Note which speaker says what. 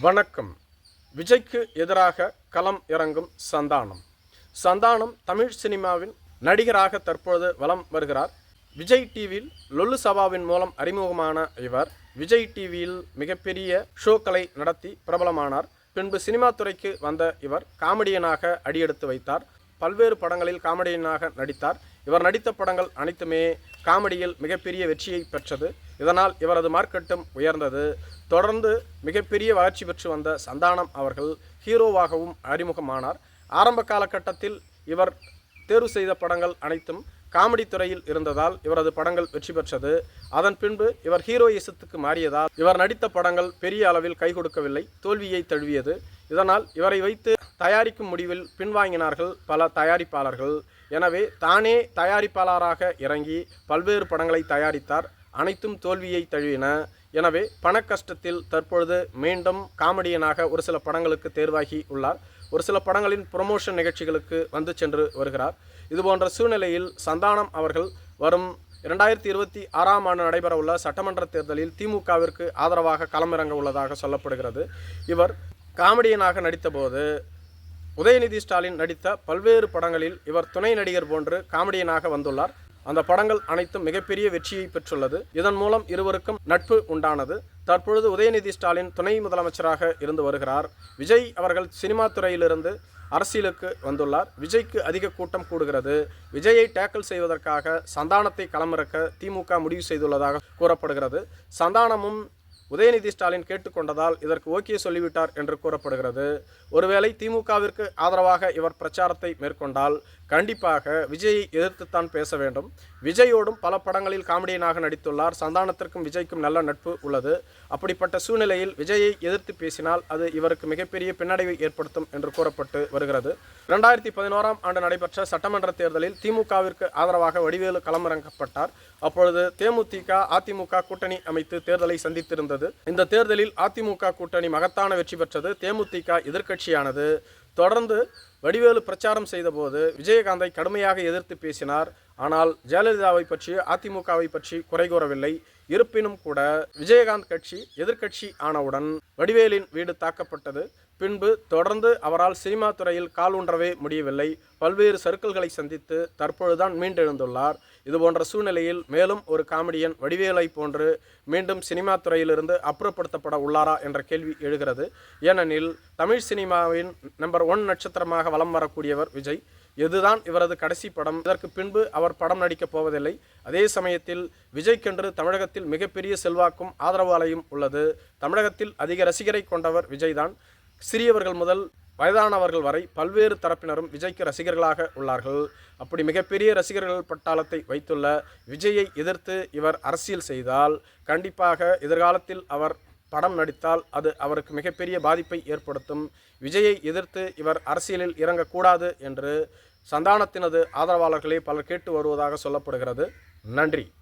Speaker 1: வணக்கம். விஜய்க்கு எதிராக களம் இறங்கும் சந்தானம். சந்தானம் தமிழ் சினிமாவின் நடிகராக தற்பொழுது வலம் வருகிறார். விஜய் டிவியில் லொல்லு சபாவின் மூலம் அறிமுகமான இவர் விஜய் டிவியில் மிகப்பெரிய ஷோக்களை நடத்தி பிரபலமானார். பின்பு சினிமா துறைக்கு வந்த இவர் காமெடியனாக அடியெடுத்து வைத்தார். பல்வேறு படங்களில் காமெடியனாக நடித்தார். இவர் நடித்த படங்கள் அனைத்துமே காமெடியில் மிகப்பெரிய வெற்றியை பெற்றது. இதனால் இவரது மார்க்கெட்டும் உயர்ந்தது. தொடர்ந்து மிகப்பெரிய வளர்ச்சி பெற்று வந்த சந்தானம் அவர்கள் ஹீரோவாகவும் அறிமுகமானார். ஆரம்ப காலகட்டத்தில் இவர் தேர்வு செய்த படங்கள் அனைத்தும் காமெடி துறையில் இருந்ததால் இவரது படங்கள் வெற்றி பெற்றது. அதன் பின்பு இவர் ஹீரோயிசத்துக்கு மாறியதால் இவர் நடித்த படங்கள் பெரிய அளவில் கை கொடுக்கவில்லை தோல்வியை தழுவியது. இதனால் இவரை வைத்து தயாரிக்கும் முடிவில் பின்வாங்கினார்கள் பல தயாரிப்பாளர்கள். எனவே தானே தயாரிப்பாளராக இறங்கி பல்வேறு படங்களை தயாரித்தார். அனைத்தும் தோல்வியை தழுவின. எனவே பணக்கஷ்டத்தில் தற்பொழுது மீண்டும் காமெடியனாக ஒரு சில படங்களுக்கு தேர்வாகி உள்ளார். ஒரு சில படங்களின் ப்ரொமோஷன் நிகழ்ச்சிகளுக்கு வந்து சென்று வருகிறார். இதுபோன்ற சூழ்நிலையில் சந்தானம் அவர்கள் வரும் இரண்டாயிரத்தி இருபத்தி ஆறாம் ஆண்டு நடைபெறவுள்ள சட்டமன்ற தேர்தலில் திமுகவிற்கு ஆதரவாக களமிறங்க உள்ளதாக சொல்லப்படுகிறது. இவர் காமெடியனாக நடித்தபோது உதயநிதி ஸ்டாலின் நடித்த பல்வேறு படங்களில் இவர் துணை நடிகர் போன்று காமெடியனாக வந்துள்ளார். அந்த படங்கள் அனைத்தும் மிகப்பெரிய வெற்றியை பெற்றுள்ளது. இதன் மூலம் இருவருக்கும் நட்பு உண்டானது. தற்பொழுது உதயநிதி ஸ்டாலின் துணை முதலமைச்சராக இருந்து வருகிறார். விஜய் அவர்கள் சினிமா துறையிலிருந்து அரசியலுக்கு வந்துள்ளார். விஜய்க்கு அதிக கூட்டம் கூடுகிறது. விஜயை டேக்கிள் செய்வதற்காக சந்தானத்தை களமிறக்க திமுக முடிவு செய்துள்ளதாக கூறப்படுகிறது. சந்தானமும் உதயநிதி ஸ்டாலின் கேட்டுக்கொண்டதால் இதற்கு ஓகே சொல்லிவிட்டார் என்று கூறப்படுகிறது. ஒருவேளை திமுகவிற்கு ஆதரவாக இவர் பிரச்சாரத்தை மேற்கொண்டால் கண்டிப்பாக விஜயை எதிர்த்துத்தான் பேச வேண்டும். விஜயோடும் பல படங்களில் காமெடியனாக நடித்துள்ளார். சந்தானத்திற்கும் விஜய்க்கும் நல்ல நட்பு உள்ளது. அப்படிப்பட்ட சூழ்நிலையில் விஜயை எதிர்த்து பேசினால் அது இவருக்கு மிகப்பெரிய பின்னடைவை ஏற்படுத்தும் என்று கூறப்பட்டு வருகிறது. இரண்டாயிரத்தி பதினோராம் ஆண்டு நடைபெற்ற சட்டமன்ற தேர்தலில் திமுகவிற்கு ஆதரவாக வடிவேலு களமிறக்கப்பட்டார் அப்பொழுது தேமுதிக அதிமுக கூட்டணி அமைத்து தேர்தலை சந்தித்திருந்தது. இந்த தேர்தலில் அதிமுக கூட்டணி மகத்தான வெற்றி பெற்றது. தேமுதிக எதிர்க்கட்சியானது. தொடர்ந்து வடிவேலு பிரச்சாரம் செய்தபோது விஜயகாந்தை கடுமையாக எதிர்த்து பேசினார். ஆனால் ஜெயலலிதாவை பற்றி அதிமுகவை பற்றி குறை கூறவில்லை. இருப்பினும் கூட விஜயகாந்த் கட்சி எதிர்க்கட்சி ஆனவுடன் வடிவேலின் வீடு தாக்கப்பட்டது. பின்பு தொடர்ந்து அவரால் சினிமா துறையில் கால் ஊன்றவே முடியவில்லை. பல்வேறு சறுக்கல்களை சந்தித்து தற்பொழுதுதான் மீண்டெழுந்துள்ளார். இதுபோன்ற சூழ்நிலையில் மேலும் ஒரு காமெடியன் வடிவேலை போன்று மீண்டும் சினிமா துறையிலிருந்து அப்புறப்படுத்தப்பட உள்ளாரா என்ற கேள்வி எழுகிறது. ஏனெனில் தமிழ் சினிமாவின் நம்பர் ஒன் நட்சத்திரமாக வலம் வரக்கூடியவர் விஜய். இதுதான் இவரது கடைசி படம். இதற்கு பின்பு அவர் படம் நடிக்கப் போவதில்லை. அதே சமயத்தில் விஜய்க்கென்று தமிழகத்தில் மிகப்பெரிய செல்வாக்கும் ஆதரவு அலையும் உள்ளது. தமிழகத்தில் அதிக ரசிகரை கொண்டவர் விஜய்தான். சிறியவர்கள் முதல் வயதானவர்கள் வரை பல்வேறு தரப்பினரும் விஜய்க்கு ரசிகர்களாக உள்ளார்கள். அப்படி மிகப்பெரிய ரசிகர்கள் பட்டாளத்தை வைத்துள்ள விஜயை எதிர்த்து இவர் அரசியல் செய்தால் கண்டிப்பாக எதிர்காலத்தில் அவர் படம் நடித்தால் அது அவருக்கு மிகப்பெரிய பாதிப்பை ஏற்படுத்தும். விஜயை எதிர்த்து இவர் அரசியலில் இறங்கக்கூடாது என்று சந்தானத்தினது ஆதரவாளர்களே பலர் கேட்டு வருவதாக சொல்லப்படுகிறது. நன்றி.